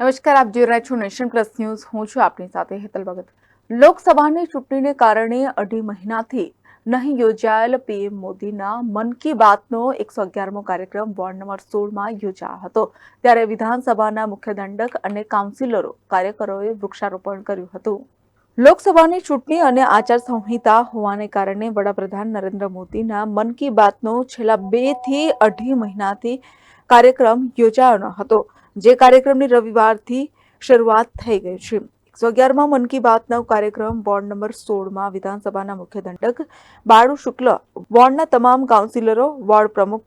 નમસ્કાર, આપ જોઈ રહ્યા છો નેશન પ્લસ ન્યૂઝ. હું છું આપની સાથે હેતલ ભગત. લોકસભાની ચૂંટણીને કારણે અઢી મહિનાથી નહીં યોજાયેલ પીએમ મોદીના મન કી બાતનો એકસો અગિયારમો કાર્યક્રમ વોર્ડ નંબર સોળમાં યોજાયો હતો. ત્યારે વિધાનસભાના મુખ્ય દંડક અને કાઉન્સિલરો, કાર્યકરોએ વૃક્ષારોપણ કર્યું હતું. લોકસભાની ચૂંટણી અને આચારસંહિતા હોવાને કારણે વડાપ્રધાન નરેન્દ્ર મોદીના મન કી બાતનો છેલ્લા બેથી અઢી મહિનાથી કાર્યક્રમ યોજાયો ન હતો. જે કાર્યક્રમની રવિવારથી શરૂઆત થઈ ગઈ છે. એકસો અગિયારમાં મન કી બાતનો કાર્યક્રમ વોર્ડ નંબર સોળમાં વિધાનસભાના મુખ્ય દંડક બાળુ શુક્લ, વોર્ડના તમામ કાઉન્સિલરો, વોર્ડ પ્રમુખ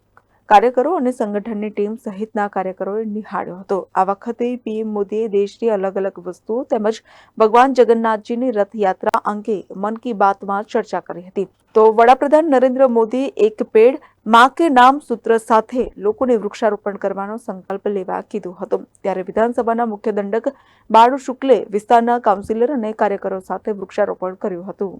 કાર્યકરો અને સંગઠનની ટીમ સહિતના કાર્યકરોએ નિહાળ્યો હતો. આ વખતે પીએમ મોદીએ દેશની અલગ અલગ વસ્તુઓ તેમજ ભગવાન જગન્નાથજીની રથયાત્રા અંગે મન કી બાતમાં ચર્ચા કરી હતી. તો વડાપ્રધાન નરેન્દ્ર મોદી એક પેડ માં કે નામ સૂત્ર સાથે લોકોને વૃક્ષારોપણ કરવાનો સંકલ્પ લેવા કીધું હતું. ત્યારે વિધાનસભાના મુખ્ય દંડક બાળુ શુક્લે વિસ્તારના કાઉન્સિલર અને કાર્યકરો સાથે વૃક્ષારોપણ કર્યું હતું.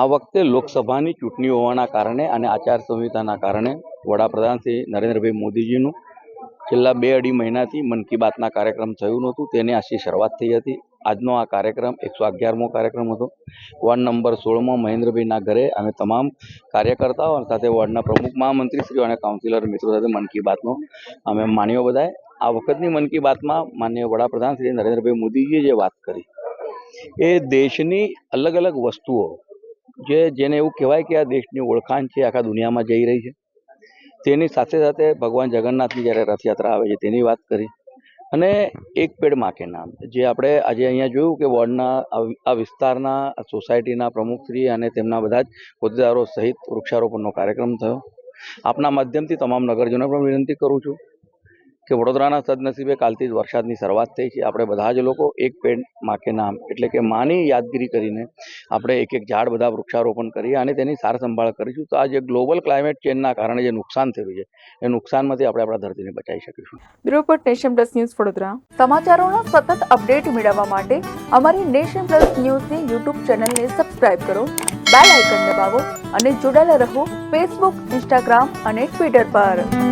આ વખતે લોકસભાની ચૂંટણી હોવાના કારણે અને આચાર સંહિતાના કારણે વડાપ્રધાન શ્રી નરેન્દ્રભાઈ મોદીજીનું છેલ્લા બે અઢી મહિનાથી મન કી બાતના કાર્યક્રમ થયું નહોતું. તેની આજથી શરૂઆત થઈ હતી. આજનો આ કાર્યક્રમ એકસો અગિયારમો કાર્યક્રમ હતો. વોર્ડ નંબર સોળમાં મહેન્દ્રભાઈના ઘરે અમે તમામ કાર્યકર્તાઓ સાથે વોર્ડના પ્રમુખ મહામંત્રીશ્રીઓ અને કાઉન્સિલર મિત્રો સાથે મન કી બાતનો અમે માન્યો બધાએ આ વખતની મન કી બાતમાં માન્ય વડાપ્રધાન શ્રી નરેન્દ્રભાઈ મોદીજીએ જે વાત કરી, એ દેશની અલગ અલગ વસ્તુઓ, જે જેને એવું કહેવાય કે આ દેશની ઓળખાણ છે, આખા દુનિયામાં જઈ રહી છે. તેની સાથે સાથે ભગવાન જગન્નાથની જ્યારે રથયાત્રા આવે છે, તેની વાત કરી. અને એક પેડમાં નામ. જે આપણે આજે અહીંયા જોયું કે વોર્ડના આ- આ વિસ્તારના સોસાયટીના પ્રમુખશ્રી અને તેમના બધા જ હોદ્દેદારો સહિત વૃક્ષારોપણનો કાર્યક્રમ થયો. આપના માધ્યમથી તમામ નગરજનો પણ વિનંતી કરું છું. કે વડોદરાના સદનસીબે કાલથી જ વરસાદની શરૂઆત થઈ છે. આપણે બધા જ લોકો એક પેડમાં કે નામ, એટલે કે માની યાદગીરી કરીને આપણે એક એક ઝાડ બધા વૃક્ષારોપણ કરીએ અને તેની સાર સંભાળ કરીશું. તો આ જે ગ્લોબલ ક્લાઇમેટ ચેન્જના કારણે જે નુકસાન થયું છે, એ નુકસાનમાંથી આપણે આપણા ધરતીને બચાવી શકીશું. બ્યુરો પર નેશન પ્લસ ન્યૂઝ વડોદરા. સમાચારોનો સતત અપડેટ મેળવવા માટે અમારી નેશન પ્લસ ન્યૂઝની યુટ્યુબ ચેનલને સબસ્ક્રાઇબ કરો, બેલ આઇકન દબાવો અને જોડાયેલા રહો ફેસબુક, ઇન્સ્ટાગ્રામ અને ટ્વિટર પર.